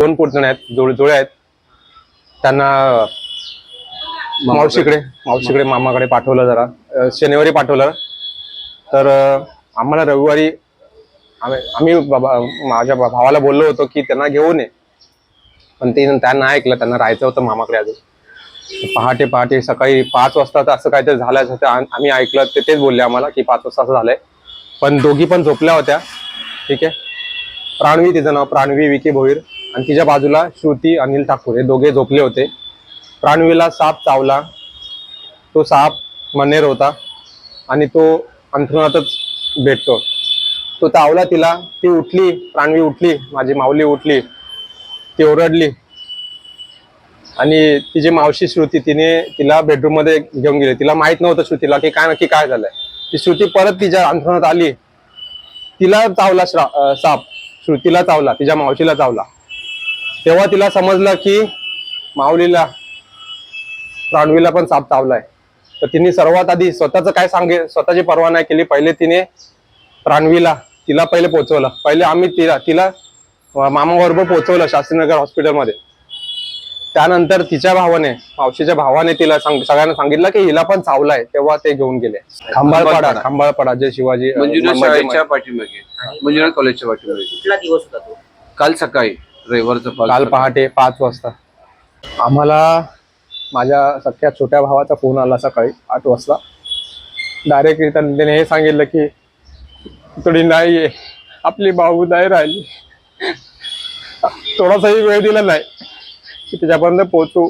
दोन पुतणे आहेत जुळ जुळे आहेत. त्यांना मावशीकडे मावशीकडे मामाकडे पाठवलं जरा. अं, शनिवारी पाठवलं. तर अं, आम्हाला रविवारी आम्ही आम्ही बाबा माझ्या भा- भावाला बोललो होतो की त्यांना घेऊन ये. पण ते त्यांना ऐकलं त्यांना राहायचं होतं मामाकडे अजून. पहाटे पहाटे सकाळी पाच वाजता तर असं काहीतरी झालं आम- आम्ही ऐकलं ते तेच बोलले आम्हाला की पाच वाजता असं झालंय. पण दोघी पण झोपल्या होत्या. ठीक आहे? प्राणवी तिचं नाव प्राणवी विकी भोईर. आणि तिच्या बाजूला श्रुती अनिल ठाकूर हे दोघे झोपले होते. प्राणवीला साप चावला. तो साप मनेर होता आणि तो अंथरुणातच भेटतो. तो चावला तिला. ती उठली प्राणवी उठली माझी माऊली उठली. ती ओरडली. आणि तिची मावशी श्रुती तिने तिला बेडरूममध्ये घेऊन गेली. तिला माहीत नव्हतं श्रुतीला की काय नक्की काय झालंय. ती श्रुती परत तिच्या अंथरुणात आली. तिला चावला श्रा- साप. श्रुतीला चावला. तिच्या मावशीला चावला. तेव्हा तिला समजलं की माऊलीला प्राणवीला पण साप चावलाय. तर तिने सर्वात आधी स्वतःच काय सांगे स्वतःची पर्वा नाही केली. पहिले तिने प्राणवीला तिला पहिले पोहोचवलं पहिले आम्ही तिला तिला मामाबरोबर पोहोचवलं शास्त्रीनगर हॉस्पिटलमध्ये. त्यानंतर तिच्या भावाने मावशीच्या भावाने तिला सांग सगळ्यांना सांगितलं की हिला पण चावलाय. तेव्हा ते घेऊन गेले. खांबाळपाडा. खांबाळपाडा. जे शिवाजी मंजुनाथ शाळेच्या पाठीमागे. मंजुनाथ कॉलेजच्या पाठीमागे. कुठला दिवस होता तो? काल सकाळी. पाच काल पहाटे पाच वाजता. आम्हाला माझ्या सख्या छोट्या भावाचा फोन आला सकाळी आठ वाजता. डायरेक्टली त्याने हे सांगितलं की थोडी नाहीये आपली भाऊ नाही राहिली. थोडासाही वेळ दिला नाही की त्याच्यापर्यंत पोहोचू.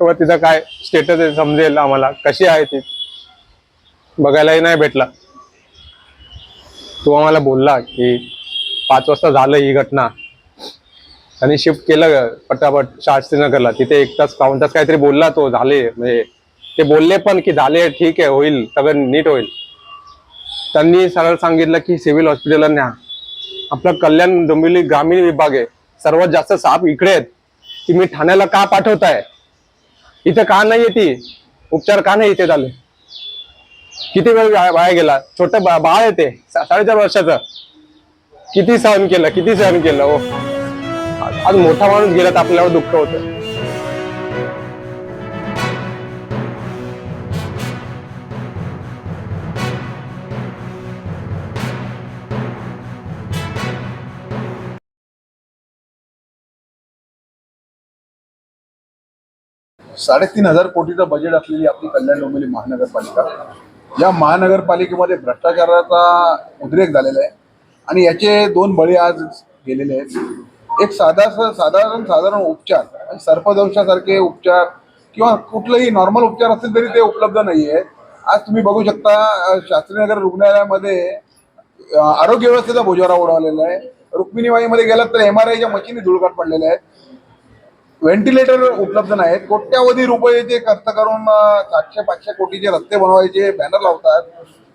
किंवा तिचा काय स्टेटस आहे समजेल आम्हाला कशी आहे ती? बघायलाही नाही भेटला. तो आम्हाला बोलला की पाच वाजता झालं ही घटना. त्यांनी शिफ्ट केलं पटापट शास्त्रीनगरला तिथे एक तास पाऊन तास काहीतरी बोलला तो झाले. म्हणजे ते बोलले पण की झाले ठीक आहे होईल सगळं नीट होईल. त्यांनी सरळ सांगितलं की सिव्हिल हॉस्पिटलला न्या. आपलं कल्याण डोंबिवली ग्रामीण विभाग आहे. सर्वात जास्त साप इकडे आहेत. तुम्ही ठाण्याला का पाठवताय? इथे का नाही ती? उपचार का नाही इथे झाले? किती वेळ वाया गेला? छोटं बा बाळ येते साडेचार वर्षाचं. किती सहन केलं किती सहन केलं हो आज मोठा माणूस गेला तर आपल्यावर दुःख होतं. साडेतीन हजार कोटीचं बजेट असलेली आपली कल्याण डोंबिवली महानगरपालिका. या महानगरपालिकेमध्ये भ्रष्टाचाराचा उद्रेक झालेला आहे. आणि याचे दोन बळी आज गेलेले आहेत. एक साधा साधारण साधारण उपचार. सर्पदंशासारखे उपचार किंवा कुठलेही नॉर्मल उपचार असतील तरी ते उपलब्ध नाही आहेत आज तुम्ही बघू शकता शास्त्रीनगर रुग्णालयामध्ये आरोग्य व्यवस्थेचा बोजारा उडवलेला आहे. रुक्मिणीबाईमध्ये गेलात तर एम आर आयच्या मशीनी धुळकाट पडलेल्या आहेत. व्हेंटिलेटर उपलब्ध नाहीत. कोट्यावधी रुपयाचे खर्च करून सातशे पाचशे कोटीचे रस्ते बनवायचे बॅनर लावतात.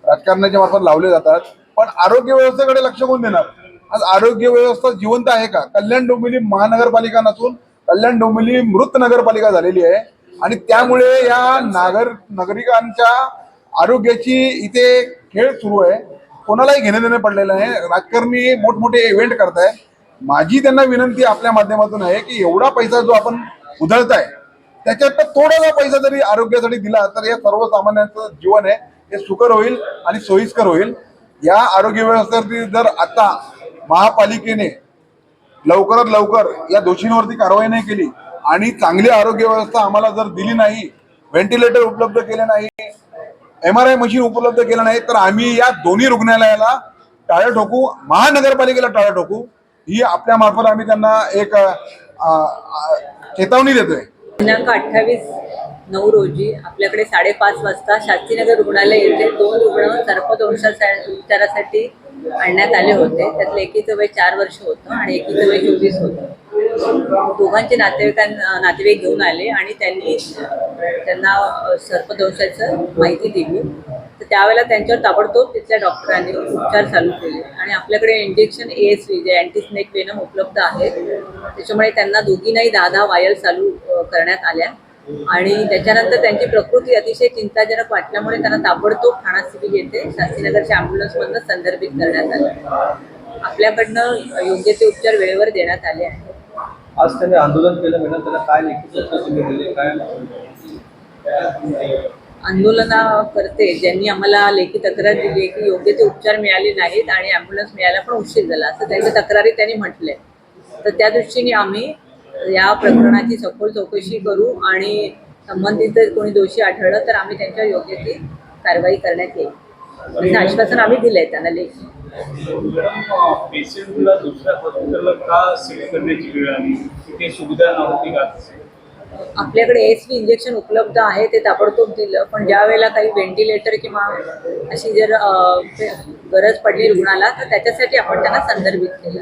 राजकारणाच्या मार्फत लावले जातात. पण आरोग्य व्यवस्थेकडे लक्ष कोण देणार? आज आरोग्य व्यवस्था जिवंत आहे का? कल्याण डोंबिवली महानगरपालिका नसून कल्याण डोंबिवली मृत नगरपालिका झालेली आहे. आणि त्यामुळे या नागर नागरिकांच्या आरोग्याची इथे खेळ सुरू आहे. कोणालाही घेणं देणं पडलेलं आहे राजकारणी मोठमोठे इव्हेंट करताय. माझी त्यांना विनंती आपल्या माध्यमातून आहे की एवढा पैसा जो आपण उधळताय त्याच्यात थोडासा पैसा जरी आरोग्यासाठी दिला तर या सर्वसामान्यांचं जीवन आहे. हे सुकर होईल आणि सोयीस्कर होईल. या आरोग्य व्यवस्थेवरती जर आता महापालिकेने लवकरात लवकर या दोषींवरती कारवाई नाही केली आणि चांगली आरोग्य व्यवस्था आम्हाला जर दिली नाही व्हेंटिलेटर उपलब्ध केले नाही एम आर आय मशीन उपलब्ध केलं नाही तर आम्ही या दोन्ही रुग्णालयाला टाळं ठोकू महानगरपालिकेला टाळं ठोकू. ही आपल्या मार्फत आम्ही त्यांना एक चेतावणी देतोय. दिनांक अठ्ठावीस नऊ रोजी आपल्याकडे साडेपाच वाजता शास्त्रीनगर रुग्णालय येथे दोन रुग्ण सर्पदंशा उपचारासाठी आणण्यात आले होते. त्यातलं एकीचं वय चार वर्ष होतं आणि एकीचं वय चोवीस होतं. दोघांचे नातेवाईकां नातेवाईक घेऊन आले आणि त्यांनी त्यांना सर्पदोषाचं माहिती दिली. तर त्यावेळेला त्यांच्यावर ताबडतोब तिथल्या डॉक्टरांनी उपचार चालू केले. आणि आपल्याकडे injection A S V J अँटीस्नेक venom उपलब्ध आहे त्याच्यामुळे त्यांना दोघींनाही दहा दहा वायल चालू करण्यात आल्या. आणि त्याच्यानंतर त्यांची प्रकृती अतिशय चिंताजनक वाटल्यामुळे त्यांना ताबडतोब ठाणा सिव्हिल येथे शास्त्रीनगरच्या अँब्युलन्समधनं संदर्भित करण्यात आलं. आपल्याकडनं योग्य ते उपचार वेळेवर देण्यात आले आहेत. आज त्यांनी आंदोलन केलं मॅडम त्याला काय लेखी काय? आंदोलनाकर्ते ज्यांनी आम्हाला लेखी तक्रार दिली आहे की योग्य ते उपचार मिळाले नाहीत आणि ॲम्ब्युलन्स मिळायला पण उशीर झाला असं त्यांच्या तक्रारी त्यांनी म्हटलंय तर त्या दृष्टीने आम्ही या प्रकरणाची सखोल चौकशी करू आणि संबंधित जर कोणी दोषी आढळलं तर आम्ही त्यांच्यावर योग्य ती कारवाई करण्यात येईल. असं आश्वासन आम्ही दिलंय त्यांना लेखी. मॅडम पेशंटला दुसऱ्या हॉस्पिटलला का शिफ्ट करण्याची वेळ आली? तिथे सुविधा नव्हती का? आपल्याकडे एस वी इंजेक्शन उपलब्ध आहे ते ताबडतोब दिलं पण ज्या वेळेला काही व्हेंटिलेटर किंवा अशी जर गरज पडली रुग्णाला तर त्याच्यासाठी आपण त्यांना संदर्भित केलं.